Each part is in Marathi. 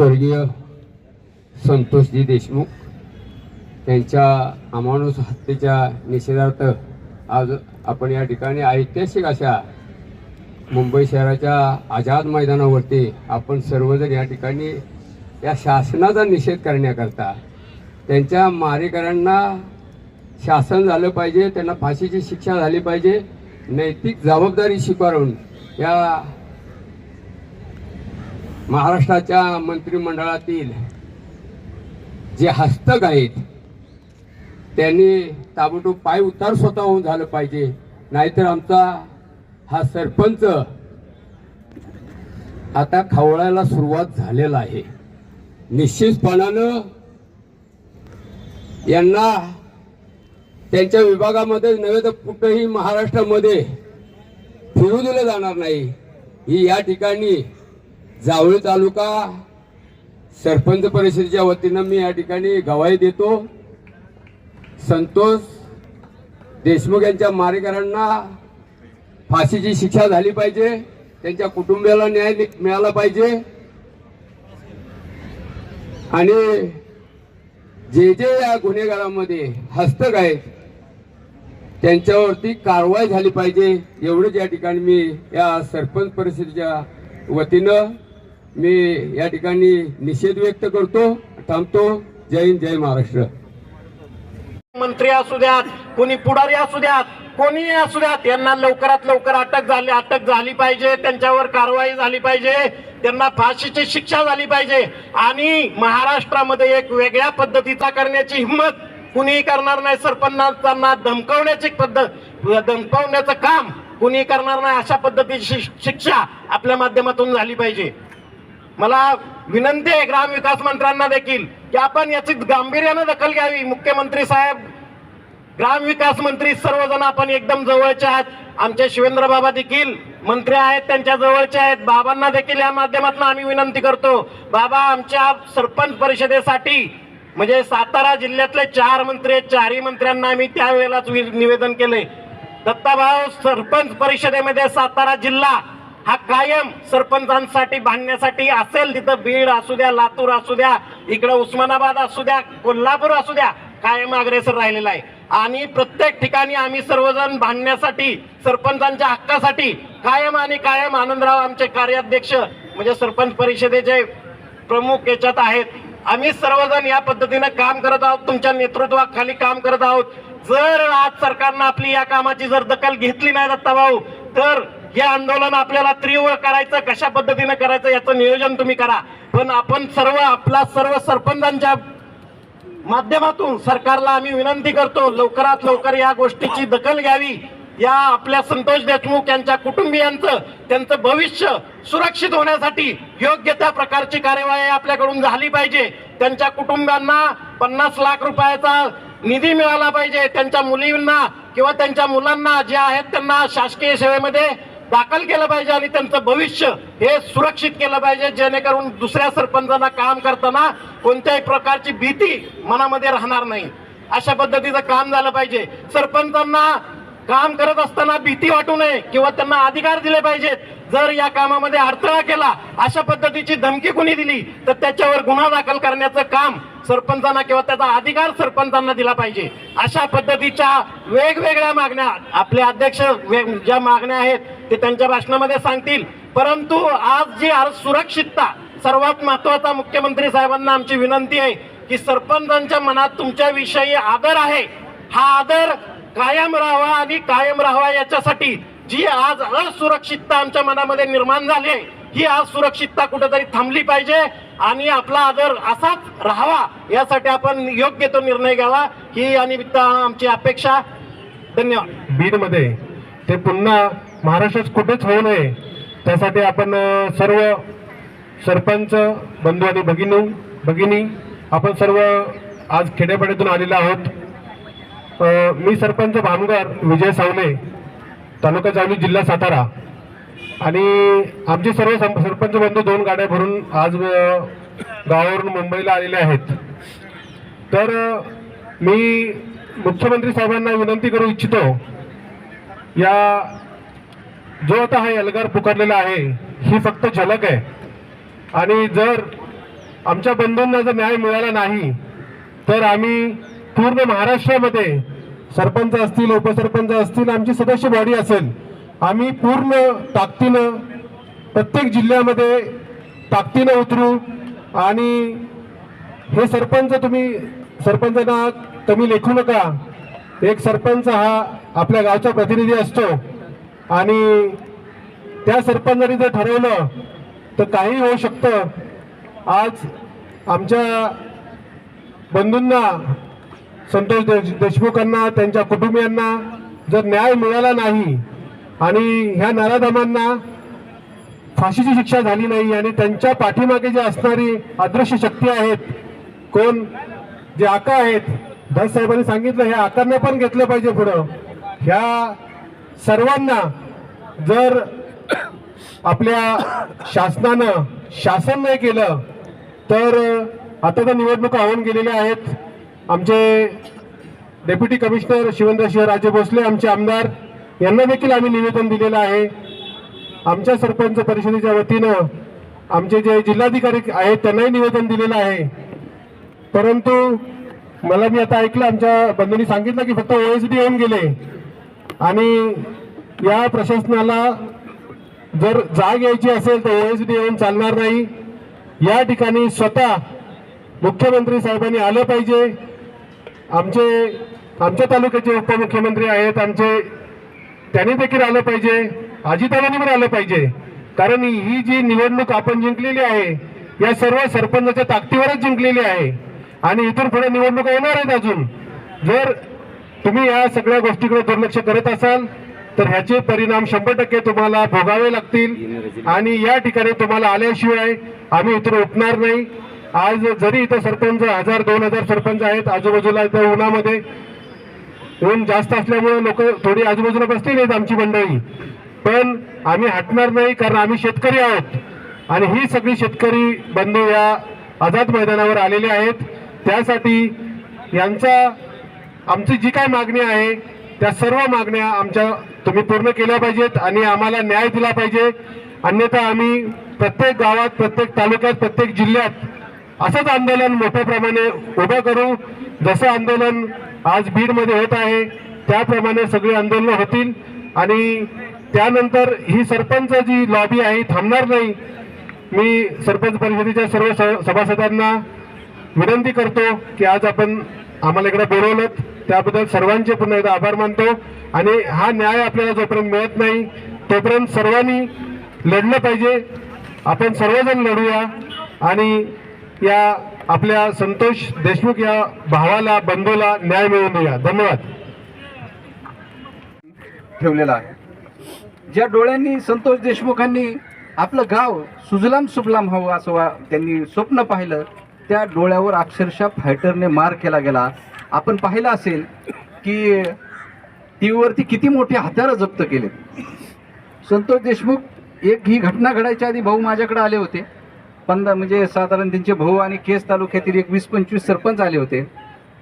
स्वर्गीय संतोषजी देशमुख त्यांच्या अमानुष हत्येच्या निषेधार्थ आज आपण या ठिकाणी ऐतिहासिक अशा मुंबई शहराच्या आझाद मैदानावरती आपण सर्वजण या ठिकाणी या शासनाचा निषेध करण्याकरता त्यांच्या मारेकऱ्यांना शासन झालं पाहिजे त्यांना फाशीची शिक्षा झाली पाहिजे नैतिक जबाबदारी स्वीकारून या महाराष्ट्राच्या मंत्रिमंडळातील जे हस्तक आहेत त्यांनी ताबडतोब पाय उतार स्वतःहून झालं पाहिजे. नाहीतर आमचा हा सरपंच आता खवळायला सुरुवात झालेला आहे. निश्चितपणानं यांना त्यांच्या विभागामध्ये नव्हे तर कुठंही महाराष्ट्रामध्ये फिरू दिलं जाणार नाही. ही या ठिकाणी जावळी तालुका सरपंच परिषदेच्या वतीनं मी या ठिकाणी गवाही देतो. संतोष देशमुख यांच्या मारेकरांना फाशीची शिक्षा झाली पाहिजे. त्यांच्या कुटुंबियाला न्याय मिळाला पाहिजे. आणि जे जे या गुन्हेगारामध्ये हस्तक आहेत त्यांच्यावरती कारवाई झाली पाहिजे एवढंच या ठिकाणी मी या सरपंच परिषदेच्या वतीनं मी या ठिकाणी निषेध व्यक्त करतो थांबतो. जय हिंद जय महाराष्ट्र. मंत्री असू द्यात कोणी पुढारी असू द्यात कोणीही असू द्यात यांना लवकरात लवकर अटक झाली अटक झाली पाहिजे त्यांच्यावर कारवाई झाली पाहिजे त्यांना फाशीची शिक्षा झाली पाहिजे. आणि महाराष्ट्रामध्ये एक वेगळ्या पद्धतीचा करण्याची हिंमत कुणीही करणार नाही. सरपंचांना धमकवण्याची पद्धत धमकवण्याचं काम कुणी करणार नाही. अशा पद्धतीची शिक्षा आपल्या माध्यमातून झाली पाहिजे. मला विनंती आहे ग्रामविकास मंत्र्यांना देखील की आपण याची गांभीर्यानं दखल घ्यावी. मुख्यमंत्री साहेब ग्रामविकास मंत्री सर्वजण आपण एकदम जवळचे आहात. आमचे शिवेंद्र बाबा देखील मंत्री आहेत त्यांच्या जवळचे आहेत. बाबांना देखील या माध्यमातून आम्ही विनंती करतो. बाबा आमच्या सरपंच परिषदेसाठी म्हणजे सातारा जिल्ह्यातले चार मंत्री आहेत चारही मंत्र्यांना आम्ही त्यावेळेलाच वि- निवेदन केले दत्ताभाऊ सरपंच परिषदेमध्ये सातारा जिल्हा हा कायम सरपंचांसाठी बांधण्यासाठी असेल तिथं बीड असू द्या लातूर असू द्या इकडं उस्मानाबाद असू द्या कोल्हापूर असू द्या कायम अग्रेसर राहिलेला आहे. आणि प्रत्येक ठिकाणी आम्ही सर्वजण बांधण्यासाठी सरपंचांच्या हक्कासाठी कायम आणि कायम आनंदराव आमचे कार्याध्यक्ष म्हणजे सरपंच परिषदेचे प्रमुख याच्यात आहेत आम्ही सर्वजण या पद्धतीनं काम करत आहोत तुमच्या नेतृत्वाखाली काम करत आहोत. जर आज सरकारनं आपली या कामाची जर दखल घेतली नाही दत्ता भाऊ तर हे आंदोलन आपल्याला तीव्र करायचं कशा पद्धतीनं करायचं याचं नियोजन तुम्ही करा. पण आपण सर्व आपला सर्व सरपंचांच्या माध्यमातून सरकारला आम्ही विनंती करतो लवकरात लवकर या गोष्टीची दखल घ्यावी. या आपल्या संतोष देशमुख यांच्या कुटुंबियांचं त्यांचं भविष्य सुरक्षित होण्यासाठी योग्य त्या प्रकारची कार्यवाही आपल्याकडून झाली पाहिजे. त्यांच्या कुटुंबांना पन्नास लाख रुपयाचा निधी मिळाला पाहिजे. त्यांच्या मुलींना किंवा त्यांच्या मुलांना जे आहेत त्यांना शासकीय सेवेमध्ये दाखल केलं पाहिजे आणि त्यांचं भविष्य हे सुरक्षित केलं पाहिजे जेणेकरून दुसऱ्या सरपंचांना काम करताना कोणत्याही प्रकारची भीती मनामध्ये राहणार नाही. अशा पद्धतीचं काम झालं पाहिजे. सरपंचांना काम करत असताना भीती वाटू नये किंवा त्यांना अधिकार दिले पाहिजेत. जर या कामामध्ये अडथळा केला अशा पद्धतीची धमकी कुणी दिली तर त्याच्यावर गुन्हा दाखल करण्याचं काम सरपंचांना किंवा त्याचा अधिकार सरपंचांना दिला पाहिजे. अशा पद्धतीच्या वेगवेगळ्या मागण्या आपले अध्यक्ष ज्या मागण्या आहेत ते त्यांच्या भाषणामध्ये सांगतील. परंतु आज जी आज सुरक्षितता सर्वात महत्त्वाचा मुख्यमंत्री साहेबांना आमची विनंती आहे की सरपंचांच्या मनात तुमच्याविषयी आदर आहे. हा आदर कायम राहावा आणि कायम राहावा याच्यासाठी जी आज असुरक्षितता आमच्या मनामध्ये निर्माण झाली आहे ही आज सुरक्षितता कुठेतरी थांबली पाहिजे आणि आपला आदर असाच राहावा यासाठी आपण योग्य तो निर्णय घ्यावा ही आणि आमची अपेक्षा. धन्यवाद. बीडमध्ये ते पुन्हा महाराष्ट्रात कुठेच होऊ नये. त्यासाठी आपण सर्व सरपंच बंधू आणि भगिनी भगिनी आपण सर्व आज खेड्यापाड्यातून आलेलो आहोत. मी सरपंच भामगार विजय सावले तालुका चावली जिल्हा सातारा. आणि आमचे सर्व सं- सरपंच बंधू दोन गाड्या भरून आज गावावरून मुंबईला आलेले आहेत. तर मी मुख्यमंत्री साहेबांना विनंती करू इच्छितो या जो आता हा एल्गार पुकारलेला आहे ही फक्त झलक आहे. आणि जर आमच्या बंधूंना जर न्याय मिळाला नाही तर आम्ही पूर्ण महाराष्ट्रामध्ये सरपंच असतील उपसरपंच असतील आमची सदस्य बॉडी असेल. आम्ही पूर्ण ताकदीनं प्रत्येक जिल्ह्यामध्ये ताकदीनं उतरू आणि हे सरपंच तुम्ही सरपंचांना कमी लेखू नका. एक सरपंच हा आपल्या गावचा प्रतिनिधी असतो. आणि त्या सरपंचाने जर ठरवलं तर काही होऊ शकतं. आज आमच्या बंधूंना संतोष देश देशमुखांना त्यांच्या कुटुंबियांना जर न्याय मिळाला नाही आणि ह्या नराधमांना फाशीची शिक्षा झाली नाही आणि त्यांच्या पाठीमागे जे असणारी अदृश्य शक्ती आहेत कोण? जे आका आहेत. दास साहेबांनी सांगितलं हे आकांना पण घेतलं पाहिजे पुढं. ह्या सर्वांना जर आपल्या शासनानं शासन नाही केलं तर आता तर निवडणुका होऊन गेलेल्या आहेत. आमचे डेप्युटी कमिशनर शिवेंद्र राजे भोसले आमचे आमदार यांना देखील आम्ही निवेदन दिलेलं आहे. आमच्या सरपंच परिषदेच्या वतीनं आमचे जे जिल्हाधिकारी आहेत त्यांनाही निवेदन दिलेलं आहे. परंतु मला मी आता ऐकलं आमच्या बंधूंनी सांगितलं की फक्त ओएसडी होऊन गेले. आणि या प्रशासनाला जर जाग यायची असेल तर ओएसडी येऊन चालणार नाही. या ठिकाणी स्वतः मुख्यमंत्री साहेबांनी आलं पाहिजे. आमचे आमच्या तालुक्याचे उपमुख्यमंत्री आहेत आमचे त्यांनी देखील आलं पाहिजे. अजितदादांनी पण आलं पाहिजे. कारण ही जी निवडणूक आपण जिंकलेली आहे या सर्व सरपंचाच्या ताकदीवरच जिंकलेली आहे. आणि इथून पुढे निवडणुका येणार आहेत अजून. जर तुम्ही या सगळ्या गोष्टीकडे दुर्लक्ष करत असाल तर ह्याचे परिणाम शंभर टक्के तुम्हाला भोगावे लागतील आणि या ठिकाणी तुम्हाला आल्याशिवाय आम्ही इथून उठणार नाही. आज जरी इथं सरपंच हजार दोन हजार सरपंच आहेत आजूबाजूला इथं उन्हामध्ये. ऊन जास्त असल्यामुळे लोक थोडी आजूबाजूला बसतील आहेत आमची मंडळी. पण आम्ही हटणार नाही कारण आम्ही शेतकरी आहोत. आणि ही सगळी शेतकरी बंधू या आझाद मैदानावर आलेले आहेत. त्यासाठी यांचा आमची जी काय मागणी आहे त्या सर्व मागण्या आमच्या तुम्ही पूर्ण केल्या पाहिजेत आणि आम्हाला न्याय दिला पाहिजे. अन्यथा आम्ही प्रत्येक गावात प्रत्येक तालुक्यात प्रत्येक जिल्ह्यात असंच आंदोलन मोठ्या प्रमाणे उभं करू. जसं आंदोलन आज बीडमध्ये होत आहे त्याप्रमाणे सगळी आंदोलनं होतील. आणि त्यानंतर ही सरपंच जी लॉबी आहे थांबणार नाही. मी सरपंच परिषदेच्या सर्व स- सभासदांना विनंती करतो की आज आपण आम्हाला इकडे बोलवलं त्याबद्दल सर्वांचे पुन्हा एकदा आभार मानतो. आणि हा न्याय आपल्याला जोपर्यंत मिळत नाही तोपर्यंत सर्वांनी लढलं पाहिजे. आपण सर्वजण लढूया. आणि या आपल्या संतोष देशमुख या भावाला बंधूला न्याय मिळवून देऊया. धन्यवाद. ठेवलेला आहे. ज्या डोळ्यांनी संतोष देशमुखांनी आपलं गाव सुजलाम सुफलाम हवं असं वा त्यांनी स्वप्न पाहिलं त्या डोळ्यावर अक्षरशः फायटरने मार केला गेला. आपण पाहिलं असेल की टी व्हीवरती किती मोठी हत्यारं जप्त केले संतोष देशमुख एक ही घटना घडायच्या आधी भाऊ माझ्याकडे आले होते. पंधरा म्हणजे साधारण त्यांचे भाऊ आणि केस तालुक्यातील एक वीस पंचवीस सरपंच आले होते.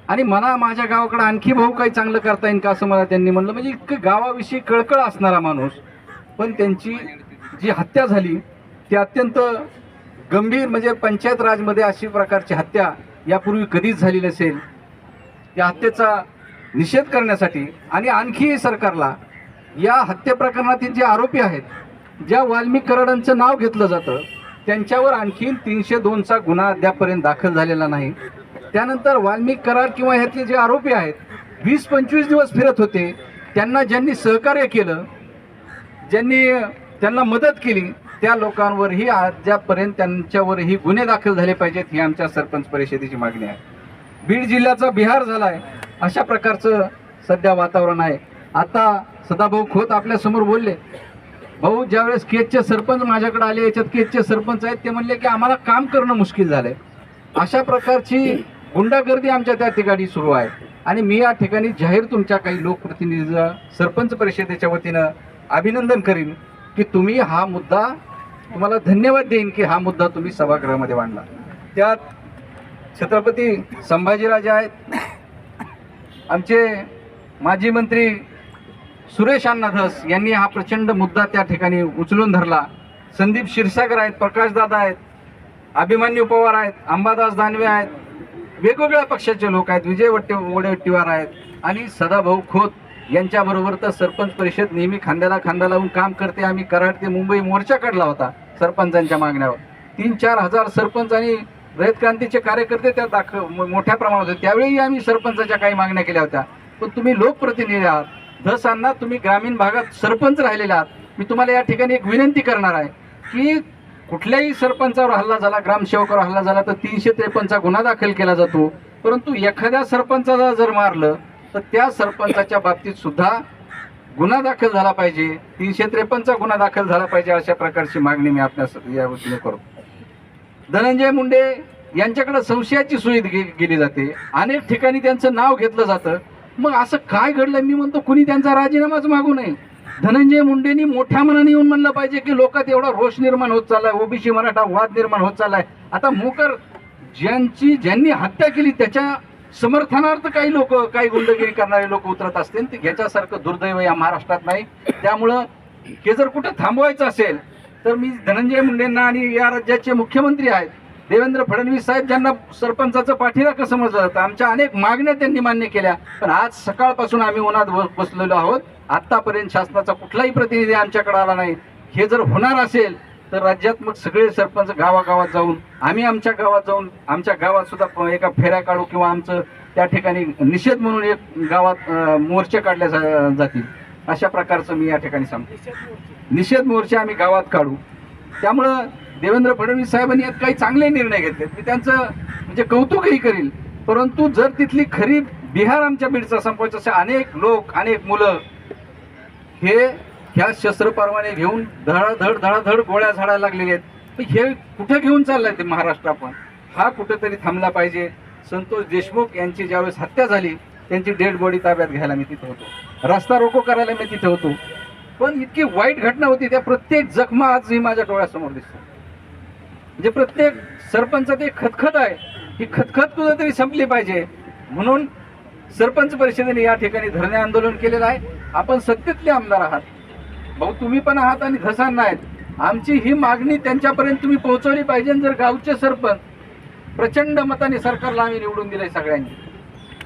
आणि मला माझ्या गावाकडे आणखी भाऊ काही चांगलं करता येईल का असं मला त्यांनी म्हणलं. म्हणजे इतकं गावाविषयी कळकळ असणारा माणूस. पण त्यांची जी हत्या झाली ती अत्यंत गंभीर म्हणजे पंचायत राजमध्ये अशी प्रकारची हत्या यापूर्वी कधीच झाली नसेल या हत्येचा निषेध करण्यासाठी आणि आणखी सरकारला या हत्या प्रकरणातील जे आरोपी आहेत ज्या वाल्मिक कराडांचं नाव घेतलं जातं त्यांच्यावर आणखीन तीनशे दोनचा गुन्हा अद्यापपर्यंत दाखल झालेला नाही. त्यानंतर वाल्मिक कराड किंवा ह्यातले जे आरोपी आहेत वीस पंचवीस दिवस फिरत होते. त्यांना ज्यांनी सहकार्य केलं ज्यांनी त्यांना मदत केली त्या लोकांवरही अद्यापपर्यंत त्यांच्यावरही गुन्हे दाखल झाले पाहिजेत ही आमच्या सरपंच परिषदेची मागणी आहे. बीड जिल्ह्याचा बिहार झाला आहे अशा प्रकारचं सध्या वातावरण आहे. आता सदाभाऊ खोत आपल्यासमोर बोलले भाऊ ज्यावेळेस केजचे सरपंच माझ्याकडे आले याच्यात केजचे सरपंच आहेत ते म्हणले की आम्हाला काम करणं मुश्किल झालंय. अशा प्रकारची गुंडागर्दी आमच्या त्या ठिकाणी सुरू आहे. आणि मी या ठिकाणी जाहीर तुमच्या काही लोकप्रतिनिधीचं सरपंच परिषदेच्या वतीनं अभिनंदन करीन. की तुम्ही हा मुद्दा तुम्हाला धन्यवाद देईन की हा मुद्दा तुम्ही सभागृहामध्ये मांडला. त्यात छत्रपती संभाजीराजे आहेत. आमचे माजी मंत्री सुरेश अण्णाधस यांनी हा प्रचंड मुद्दा त्या ठिकाणी उचलून धरला. संदीप क्षीरसागर आहेत प्रकाशदादा आहेत अभिमन्यू पवार आहेत अंबादास दानवे आहेत वेगवेगळ्या पक्षाचे लोक आहेत विजय वट्टे वडेवट्टीवार आहेत आणि सदाभाऊ खोत. यांच्याबरोबर तर सरपंच परिषद नेहमी खांद्याला खांदा लावून काम करते. आम्ही कराड ते मुंबई मोर्चा काढला होता सरपंचांच्या मागण्यावर. तीन चार हजार सरपंच आणि रयत क्रांतीचे कार्यकर्ते त्या दाख मोठ्या प्रमाणात होते. त्यावेळी आम्ही सरपंचाच्या काही मागण्या केल्या होत्या. पण तुम्ही लोकप्रतिनिधी आहात. धसांना तुम्ही ग्रामीण भागात सरपंच राहिलेले आहात. मी तुम्हाला या ठिकाणी एक विनंती करणार आहे की कुठल्याही सरपंचावर हल्ला झाला ग्रामसेवकावर हल्ला झाला तर तीनशे त्रेपन्नचा गुन्हा दाखल केला जातो. परंतु एखाद्या सरपंचाला जर मारलं तर त्या सरपंचाच्या बाबतीत सुद्धा गुन्हा दाखल झाला पाहिजे. तीनशे त्रेपन्नचा गुन्हा दाखल झाला पाहिजे अशा प्रकारची मागणी मी आपल्या या वतीने करतो धनंजय मुंडे यांच्याकडे संशयाची सोयी गेली जाते. अनेक ठिकाणी त्यांचं नाव घेतलं जातं. मग असं काय घडलं? मी म्हणतो कुणी त्यांचा राजीनामाच मागू नये. धनंजय मुंडेंनी मोठ्या मनाने येऊन म्हणलं पाहिजे की लोकात एवढा रोष निर्माण होत चाललाय ओबीसी मराठा वाद निर्माण होत चाललाय. आता मोकर ज्यांची ज्यांनी हत्या केली त्याच्या समर्थनार्थ काही लोक काही गुंडगिरी करणारे लोक उतरत असतील. ते घ्याच्यासारखं दुर्दैव या महाराष्ट्रात नाही. त्यामुळं हे जर कुठं थांबवायचं असेल तर मी धनंजय मुंडेंना आणि या राज्याचे मुख्यमंत्री आहेत देवेंद्र फडणवीस साहेब ज्यांना सरपंचाचं पाठीराखं समजलं जातं आमच्या अनेक मागण्या त्यांनी मान्य केल्या. पण आज सकाळपासून आम्ही उन्हात बसलेलो आहोत. आत्तापर्यंत शासनाचा कुठलाही प्रतिनिधी आमच्याकडे आला नाही. हे जर होणार असेल तर राज्यात मग सगळे सरपंच गावागावात जाऊन आम्ही आमच्या गावात जाऊन आमच्या गावात सुद्धा एका फेऱ्या काढू किंवा आमचं त्या ठिकाणी निषेध म्हणून एक गावात मोर्चे काढल्या जा- जातील. अशा प्रकारचं मी या ठिकाणी सांगतो. निषेध मोर्चे आम्ही गावात काढू. त्यामुळं देवेंद्र फडणवीस साहेबांनी यात काही चांगले निर्णय घेतले. मी त्यांचं म्हणजे कौतुकही करील. परंतु जर तिथली खरी बिहार आमच्या बीडचा संपवायचं असे अनेक लोक अनेक मुलं हे ह्या शस्त्र परवाने घेऊन धडाधड धडाधड गोळ्या झाडायला लागलेले आहेत. हे कुठे घेऊन चाललंय ते महाराष्ट्र आपण? हा कुठेतरी थांबला पाहिजे. संतोष देशमुख यांची ज्यावेळेस हत्या झाली त्यांची डेड बॉडी ताब्यात घ्यायला मी तिथे होतो. रस्ता रोको करायला मी तिथे होतो. पण इतकी वाईट घटना होती त्या प्रत्येक जखमा आजही माझ्या डोळ्यासमोर दिसतो म्हणजे प्रत्येक सरपंचात एक खतखत आहे. ही खतखत कुठेतरी संपली पाहिजे. म्हणून सरपंच परिषदेने या ठिकाणी धरणे आंदोलन केलेलं आहे. आपण सत्तेतले आमदार आहात. भाऊ तुम्ही पण आहात आणि धसांना आहेत आमची ही मागणी त्यांच्यापर्यंत तुम्ही पोहोचवली पाहिजे आणि जर गावचे सरपंच प्रचंड मताने सरकारला आम्ही निवडून दिले सगळ्यांनी.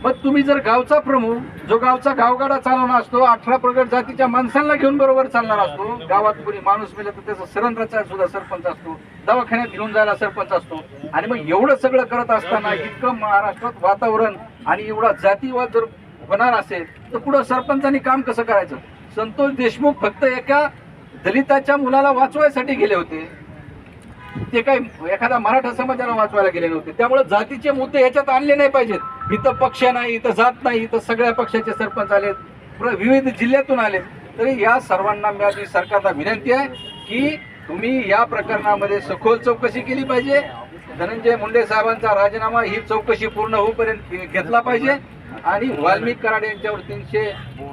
मग तुम्ही जर गावचा प्रमुख जो गावचा गावगाडा चालवणार असतो अठरा प्रगट जातीच्या माणसांना घेऊन बरोबर चालणार असतो. गावात कोणी माणूस मेला तर त्याचा सरंत्राचा सुद्धा सरपंच असतो. दवाखान्यात घेऊन जायला सरपंच असतो. आणि मग एवढं सगळं करत असताना इतकं महाराष्ट्रात वातावरण आणि एवढा जातीवाद जर होणार असेल तर पुढं सरपंचांनी काम कसं करायचं? संतोष देशमुख फक्त एका दलिताच्या मुलाला वाचवायसाठी गेले होते. ते काही एखादा मराठा समाजाला वाचवायला गेले नव्हते. त्यामुळे जातीचे मुद्दे याच्यात आणले नाही पाहिजेत. इथं पक्ष नाही इथं जात नाही इथं सगळ्या पक्षाचे सरपंच आलेत. विविध जिल्ह्यातून आले तरी या सर्वांना माझी सरकारला विनंती आहे की तुम्ही या प्रकरणामध्ये सखोल चौकशी केली पाहिजे. धनंजय मुंडे साहेबांचा राजीनामा ही चौकशी पूर्ण होऊपर्यंत घेतला पाहिजे. आणि वाल्मिक कराड यांच्यावर तीनशे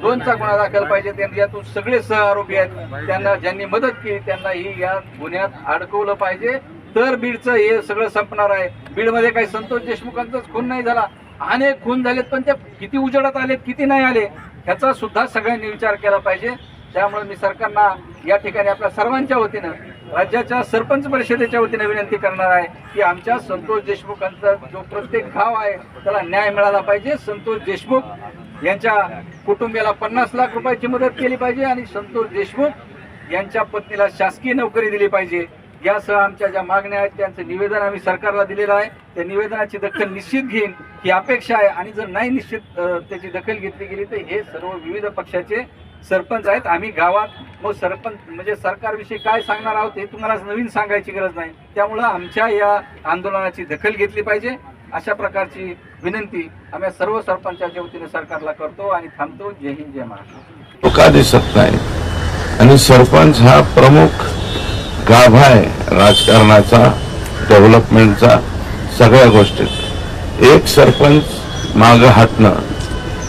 दोनचा गुन्हा दाखल पाहिजे त्यांनी यातून सगळे सह आरोपी आहेत. त्यांना ज्यांनी मदत केली त्यांना ही या गुन्ह्यात अडकवलं पाहिजे. तर बीडचं हे सगळं संपणार आहे. बीडमध्ये काही संतोष देशमुखांचाच खून नाही झाला. अनेक खून झालेत पण ते किती उजेडात आलेत किती नाही आले ह्याचा सुद्धा सगळ्यांनी विचार केला पाहिजे. त्यामुळे मी सरकारना या ठिकाणी आपल्या सर्वांच्या वतीनं राज्याच्या सरपंच परिषदेच्या वतीने विनंती करणार आहे की आमच्या संतोष देशमुखांचा जो प्रत्येक गाव आहे त्याला न्याय मिळाला पाहिजे. संतोष देशमुख यांच्या कुटुंबियाला पन्नास लाख रुपयाची मदत केली पाहिजे आणि संतोष देशमुख यांच्या पत्नीला शासकीय नोकरी दिली पाहिजे. यासह आमच्या ज्या मागण्या आहेत त्यांचं निवेदन आम्ही सरकारला दिलेलं आहे. त्या निवेदनाची दखल निश्चित घेईन ही अपेक्षा आहे. आणि जर नाही निश्चित त्याची दखल घेतली गेली तर हे सर्व विविध पक्षाचे सरपंच आहेत. आम्ही गावात मग सरपंच म्हणजे सरकारविषयी काय सांगणार आहोत हे तुम्हाला नवीन सांगायची गरज नाही. त्यामुळं आमच्या या आंदोलनाची दखल घेतली पाहिजे. अशा प्रकारची विनंती आम्ही सर्व सरपंचाच्या वतीने सरकारला करतो आणि थांबतो. जय हिंद जय महाराष्ट्र. तो का दिसत नाही आणि सरपंच हा प्रमुख गाभा आहे राजकारणाचा डेव्हलपमेंटचा सगळ्या गोष्टीत. एक सरपंच माग हटणं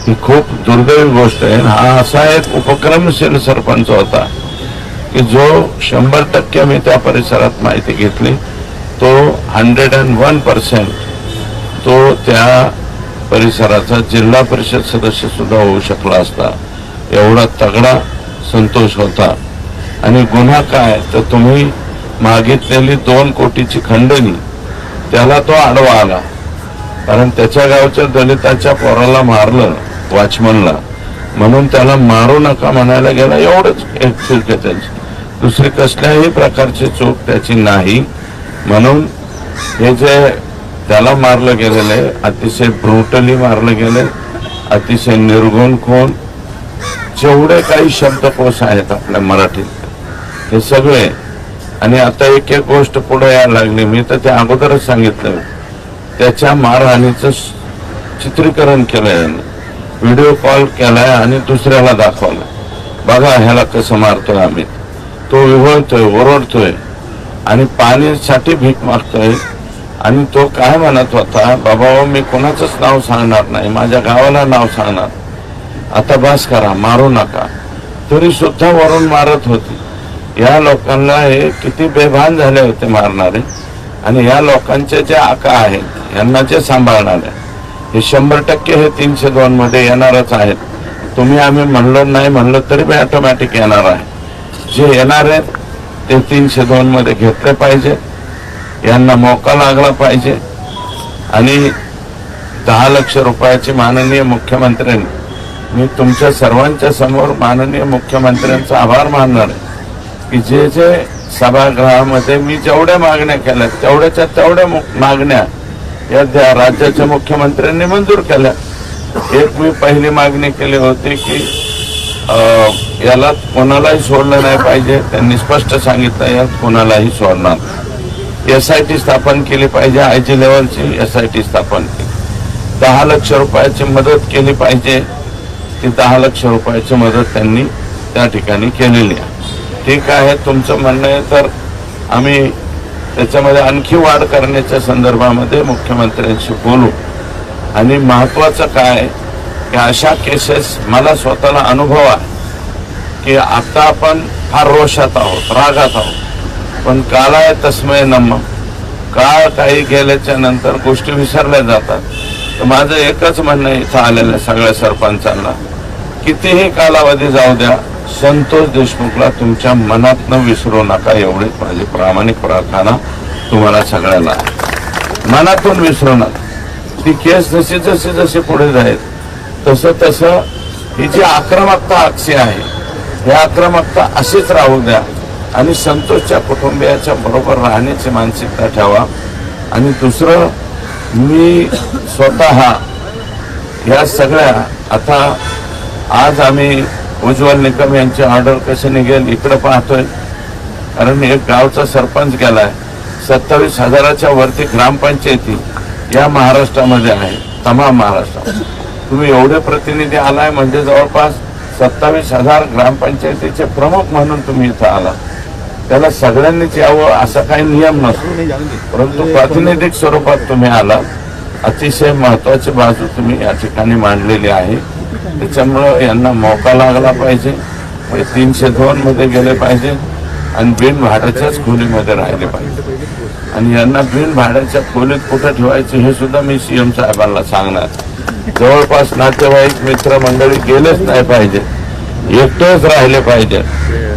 ही खूप दुर्दैवी गोष्ट आहे. हा असा एक उपक्रमशील सरपंच होता की जो शंभर टक्के मी त्या परिसरात माहिती घेतली. तो हंड्रेड अँड वन पर्सेंट तो त्या परिसराचा जिल्हा परिषद सदस्य सुद्धा होऊ शकला असता. एवढा तगडा संतोष होता. आणि गुन्हा काय? तर तुम्ही मागितलेली दोन कोटीची खंडणी त्याला तो आडवा आला. कारण त्याच्या गावच्या दलिताच्या पोराला मारलं. वॉचमनला. म्हणून त्याला मारू नका म्हणायला गेला एवढंच एक आहे दुसरी कसल्याही प्रकारची चूक त्याची नाही. म्हणून हे जे त्याला मारलं गेलेलं आहे अतिशय ब्रुटली मारलं गेले अतिशय निर्गुण कोण जेवढे काही शब्दकोश आहेत आपल्या मराठीत हे सगळे. आणि आता एक एक गोष्ट पुढे यायला लागली. मी तर ते अगोदरच सांगितलं. त्याच्या मारहाणीचं चित्रीकरण केलं यांनी. व्हिडिओ कॉल केलाय आणि दुसऱ्याला दाखवलं बघा ह्याला कसं मारतोय आम्ही. तो विवळतोय ओरडतोय आणि पाण्यासाठी भीक मागतोय. आणि तो काय म्हणत होता बाबा हो, मी कोणाचंच नाव सांगणार नाही माझ्या गावाला नाव सांगणार. आता बस करा मारू नका. तरी सुद्धा वरून मारत होती. या लोकांना हे किती बेभान झाले होते मारणारे. आणि या लोकांचे जे आका आहेत यांना जे सांभाळणारे हे शंभर टक्के हे तीनशे दोन मध्ये येणारच आहेत. तुम्ही आम्ही म्हणलो नाही म्हणलो तरी मी ऑटोमॅटिक येणार आहे. जे येणार आहेत ते तीनशे दोन मध्ये घेतले पाहिजे. यांना मोका लागला पाहिजे. आणि दहा लक्ष रुपयाची माननीय मुख्यमंत्र्यांनी मी तुमच्या सर्वांच्या समोर माननीय मुख्यमंत्र्यांचा आभार मानणार आहे. की जे जे सभागृहामध्ये मी जेवढ्या मागण्या केल्या तेवढ्याच्या तेवढ्या मु- मागण्या या त्या राज्याच्या मुख्यमंत्र्यांनी मंजूर केल्या. एक मी पहिली मागणी केली होती की याला कोणालाही सोडलं नाही पाहिजे. त्यांनी स्पष्ट सांगितलं यात कोणालाही सोडणार एस आय टी स्थापन केली पाहिजे आय जी लेवलची एस आय टी स्थापन केली. दहा लक्ष रुपयाची मदत केली पाहिजे. ती दहा लक्ष रुपयाची मदत त्यांनी त्या ठिकाणी केलेली आहे. ठीक आहे तुमचं म्हणणं आहे तर आम्ही त्याच्यामध्ये आणखी वाढ करण्याच्या संदर्भामध्ये मुख्यमंत्र्यांशी बोलू. आणि महत्वाचं काय की अशा केसेस मला स्वतःला अनुभव आहे की आता आपण फार रोषात आहोत रागात आहोत. पण कालाय तस्मय नम काळ काही गेल्याच्यानंतर गोष्टी विसरल्या जातात. तर माझं एकच म्हणणं इथं इथं आहे सगळ्या सरपंचांना कितीही कालावधी जाऊ द्या संतोष देशमुखला तुमच्या मनातनं विसरू नका एवढीच माझी प्रामाणिक प्रार्थना तुम्हाला सगळ्याला मनातून विसरू नका. ती केस जशी जशी जशी पुढे जाईल तसं तसं ही जी आक्रमकता अक्षी आहे ही आक्रमकता अशीच राहू द्या आणि संतोषच्या कुटुंबियाच्या बरोबर राहण्याची मानसिकता ठेवा. आणि दुसरं मी स्वतः या सगळ्या आता आज आम्ही उज्ज्वल निकम यांची ऑर्डर कशी निघेल इकडे पाहतोय. कारण एक गावचा सरपंच गेलाय. सत्तावीस हजाराच्या वरती ग्रामपंचायती या महाराष्ट्रामध्ये आहे. तमाम महाराष्ट्रामध्ये तुम्ही एवढे प्रतिनिधी आलाय म्हणजे जवळपास सत्तावीस हजार ग्रामपंचायतीचे प्रमुख म्हणून तुम्ही इथं आला त्याला सगळ्यांनीच यावं असा काही नियम नसतो. परंतु प्रातिनिधिक स्वरूपात तुम्ही आलात. अतिशय महत्वाची बाजू तुम्ही या ठिकाणी मांडलेली आहे. त्याच्यामुळं यांना मौका लागला पाहिजे. म्हणजे तीनशे दोन मध्ये गेले पाहिजे आणि बिन भाड्याच्याच खोलीमध्ये राहिले पाहिजे. आणि यांना बिन भाड्याच्या खोलीत कुठं ठेवायचे हे सुद्धा मी सीएम साहेबांना सांगणार. जवळपास नातेवाईक मित्र मंडळी गेलेच नाही पाहिजे. एकटेच राहिले पाहिजे.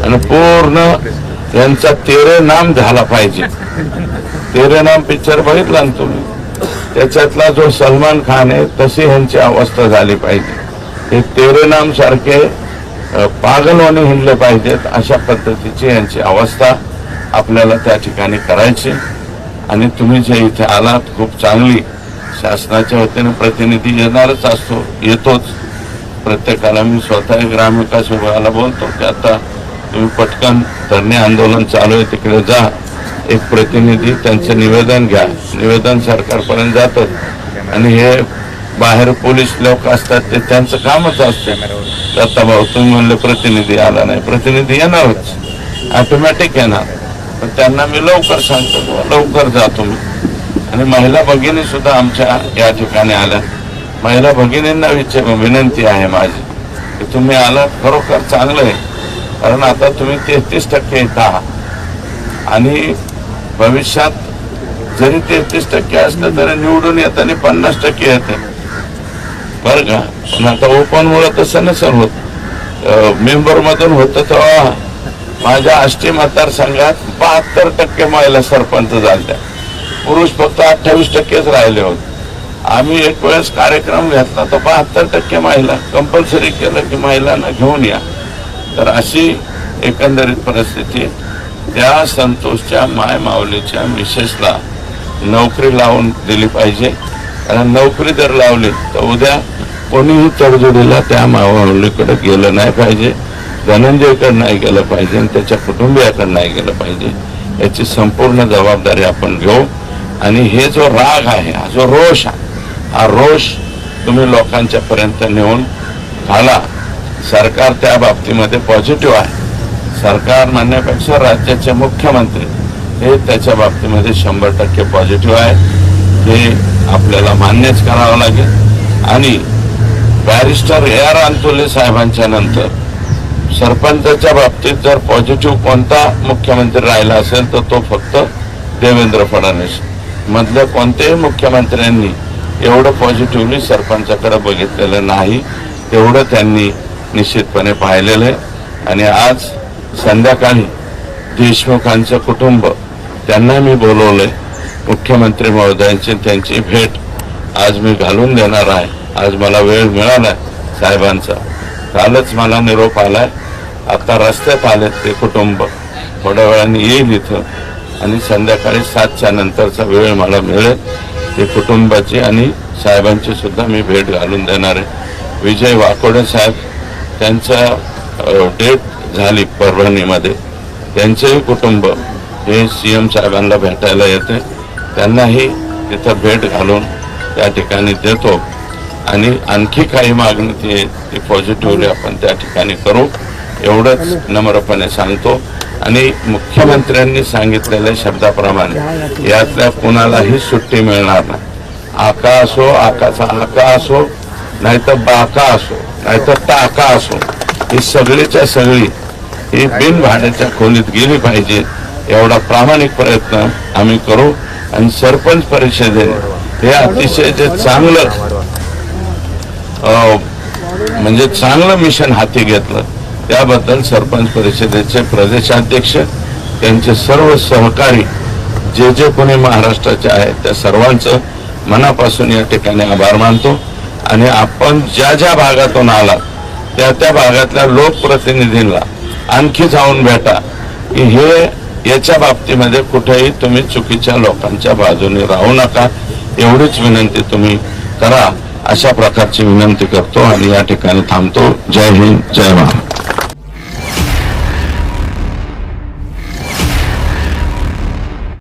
आणि पूर्ण यांचा तेरे नाम झाला पाहिजे. तेरे नाम पिक्चर बघितला ना तुम्ही? त्याच्यातला जो सलमान खान आहे तशी ह्यांची अवस्था झाली पाहिजे. हे तेरे नाम सारखे पागलवाने हिंडले पाहिजेत अशा पद्धतीची यांची अवस्था आपल्याला त्या ठिकाणी करायची आणि तुम्ही जे इथे आलात खूप चांगली शासनाच्या वतीने प्रतिनिधी येणारच असतो येतोच. प्रत्येकाला मी स्वतः ग्रामविकास विभागाला बोलतो की आता तुम्ही पटकन धरणे आंदोलन चालू आहे तिकडे जा. एक प्रतिनिधी त्यांचं निवेदन घ्या. निवेदन सरकारपर्यंत जातं. आणि हे बाहेर पोलीस लोक असतात ते त्यांचं कामच असतं. आता भाऊ तुम्ही म्हणले प्रतिनिधी आला नाही. प्रतिनिधी येणारच. ऑटोमॅटिक येणार पण त्यांना मी लवकर सांगतो. लवकर जा तुम्ही. आणि महिला भगिनी सुद्धा आमच्या या ठिकाणी आल्या. महिला भगिनींना विचार विनंती आहे माझी. की तुम्ही आला खरोखर चांगलं आहे. कारण आता तुम्ही तेहतीस टक्के येत आहात. आणि भविष्यात जरी तेहतीस टक्के असलं तरी निवडून येताना पन्नास टक्के येते. बरं का? पण आता ओपन मुळे तसं नसेल होत. मेंबर मधून होतं तेव्हा माझ्या आष्टी मतदारसंघात बहात्तर टक्के महिला सरपंच झाल्या. पुरुष फक्त अठ्ठावीस टक्केच राहिले होते. आम्ही एक वेळेस कार्यक्रम घेतला तर बहात्तर टक्के महिला कंपल्सरी केलं की महिलांना घेऊन या. तर अशी एकंदरीत परिस्थिती त्या संतोषच्या माय माऊलीच्या मिसेसला नोकरी लावून दिली पाहिजे. कारण नोकरी जर लावली तर उद्या कोणीही तडजोडीला त्या माऊलीकडे गेलं नाही पाहिजे. धनंजयकडे नाही गेलं पाहिजे आणि त्याच्या कुटुंबियाकडे नाही गेलं पाहिजे. याची संपूर्ण जबाबदारी आपण घेऊ. आणि हे जो राग आहे हा जो रोष आहे हा रोष तुम्ही लोकांच्या पर्यंत नेऊन घाला. सरकार त्या बाबतीमध्ये पॉझिटिव्ह आहे. सरकार म्हणण्यापेक्षा राज्याचे मुख्यमंत्री हे त्याच्या बाबतीमध्ये शंभर टक्के पॉझिटिव्ह आहे. हे आपल्याला मान्यच करावं लागेल. आणि बॅरिस्टर ए आर अंतुले साहेबांच्या नंतर सरपंचाच्या बाबतीत जर पॉझिटिव्ह कोणता मुख्यमंत्री राहिला असेल तर तो फक्त देवेंद्र फडणवीस. मधल्या कोणत्याही मुख्यमंत्र्यांनी एवढं पॉझिटिव्हली सरपंचाकडे बघितलेलं नाही. तेवढं त्यांनी निश्चितपणे पाहिलेलं आहे. आणि आज संध्याकाळी देशमुखांचं कुटुंब त्यांना मी बोलवलंय. मुख्यमंत्री महोदयांची त्यांची भेट आज मी घालून देणार आहे. आज मला वेळ मिळाला साहेबांचा. कालच मला निरोप आलाय. आता रस्त्यात आले ते कुटुंब. थोड्या वेळाने येईल इथं. आणि संध्याकाळी सातच्या नंतरचा वेळ मला मिळेल. ते कुटुंबाची आणि साहेबांची सुद्धा मी भेट घालून देणार आहे. विजय वाकोडे साहेब त्यांचा डेट झाली परभणीमध्ये. त्यांचेही कुटुंब हे सी एम साहेबांना भेटायला येते. त्यांनाही तिथं भेट घालून त्या ठिकाणी देतो. आणि आणखी काही मागणी ती ती पॉझिटिव्हली आपण त्या ठिकाणी करू. एवढंच नम्रपणे सांगतो. आणि मुख्यमंत्र्यांनी सांगितलेल्या शब्दाप्रमाणे यातल्या कुणालाही सुट्टी मिळणार नाही. आका असो आकाचा आका असो नाहीतर बाका असो नाहीतर टाका असो ही सगळीच्या सगळी ही बिन भाड्याच्या खोलीत गेली पाहिजे. एवढा प्रामाणिक प्रयत्न आम्ही करू आणि सरपंच परिषदेने हे अतिशय जे चांगलं म्हणजे चांगलं मिशन हाती घेतलं त्याबद्दल सरपंच परिषदेचे प्रदेशाध्यक्ष त्यांचे सर्व सहकारी जे जे कोणी महाराष्ट्राचे आहेत त्या सर्वांचं मनापासून या ठिकाणी आभार मानतो. आणि आपण ज्या ज्या भागातून आलात त्या त्या भागातल्या लोकप्रतिनिधींना आणखी जाऊन भेटा की हे याच्या बाबतीमध्ये कुठेही तुम्ही चुकीच्या लोकांच्या बाजूने राहू नका. एवढीच विनंती तुम्ही करा. अशा प्रकारची विनंती करतो आणि या ठिकाणी थांबतो. जय हिंद जय महाराज